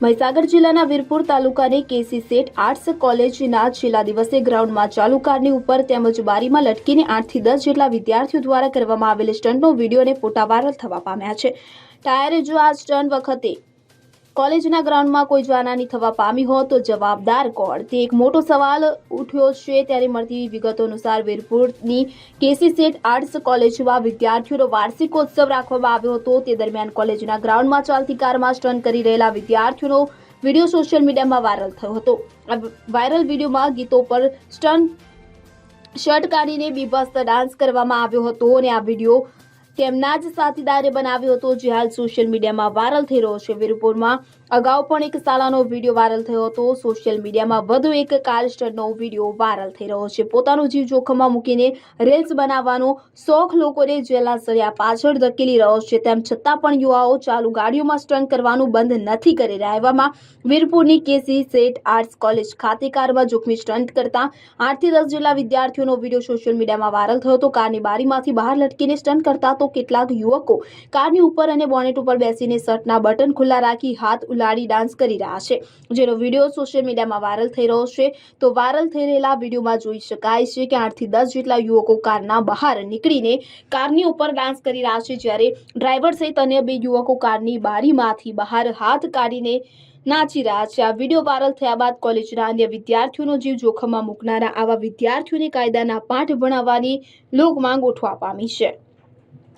મહીસાગર જિલ્લાના વીરપુર તાલુકાની કેસી સેઠ આર્ટસ કોલેજના છેલ્લા દિવસે ગ્રાઉન્ડમાં ચાલુ કારની ઉપર તેમજ બારીમાં લટકીને આઠથી દસ જેટલા વિદ્યાર્થીઓ દ્વારા કરવામાં આવેલ સ્ટન્ટનો વીડિયો અને ફોટા વાયરલ થવા પામ્યા છે. ટાયરે જો આ સ્ટન્ટ વખતે કોલેજના ગ્રાઉન્ડમાં કોઈ જાનહાની થવા પામી હોત તો જવાબદાર કોણ? તે એક મોટો સવાલ ઉઠ્યો છે. ત્યારે મળતી વિગતો અનુસાર વીરપુરની કેસી સેઠ આર્ટ્સ કોલેજમાં વિદ્યાર્થીઓનો વાર્ષિકોત્સવ રાખવામાં આવ્યો હતો. તે દરમિયાન કોલેજના ગ્રાઉન્ડમાં ચાલતી કારમાં સ્ટન્ટ કરી રહેલા વિદ્યાર્થીઓનો વીડિયો સોશિયલ મીડિયામાં વાયરલ થયો હતો. આ વાયરલ વિડીયોમાં ગીતો પર સ્ટન શર્ટ કાઢીને બીભસ્ત ડાન્સ કરવામાં આવ્યો હતો અને આ વીડિયો તેમના જ સાથીદારે બનાવ્યો હતો, જે હાલ સોશિયલ મીડિયામાં વાયરલ થઈ રહ્યો છે. વીરપુરમાં અગાઉ પણ એક શાળાનો વીડિયો વાયરલ થયો હતો. સોશિયલ મીડિયામાં વધુ એક કાર સ્ટરનો વીડિયો વાયરલ થઈ રહ્યો છે. પોતાનો જીવ જોખમમાં મૂકીને રીલ્સ બનાવવાનો શોખ લોકોને જેલા સળિયા પાછળ ધકેલી રહ્યો છે. તેમ છતાં પણ યુવાઓ ચાલુ ગાડીઓમાં સ્ટન્ટ કરવાનું બંધ નથી કરી રહ્યા. એવામાં વીરપુરની કેસી સેઠ આર્ટ્સ કોલેજ ખાતે કારમાં જોખમી સ્ટન્ટ કરતા આઠથી દસ જેટલા વિદ્યાર્થીઓનો વીડિયો સોશિયલ મીડિયામાં વાયરલ થયો હતો. કારની બારીમાંથી બહાર લટકીને સ્ટન્ટ કરતા તો કેટલાક યુવકો કારની ઉપર અને બોનેટ ઉપર બેસીને શર્ટના બટન ખુલ્લા રાખી હાથ ઉલાડી ડાન્સ કરી રહ્યા છે. જેનો વીડિયો સોશિયલ મીડિયામાં વાયરલ થઈ રહ્યો છે. તો વાયરલ થઈ રહેલા વિડીયોમાં જોઈ શકાય છે કે આઠથી દસ જેટલા યુવકો કારના બહાર નીકળીને કારની ઉપર ડાન્સ કરી રહ્યા છે. જ્યારે ડ્રાઈવર સહિત અન્ય બે યુવકો કારની બારીમાંથી બહાર હાથ કાઢીને નાચી રહ્યા છે. આ વીડિયો વાયરલ થયા બાદ કોલેજના અન્ય વિદ્યાર્થીઓનો જીવ જોખમમાં મૂકનારા આવા વિદ્યાર્થીઓને કાયદાના પાઠ ભણાવવાની લોકમાંગ ઉઠવા પામી છે.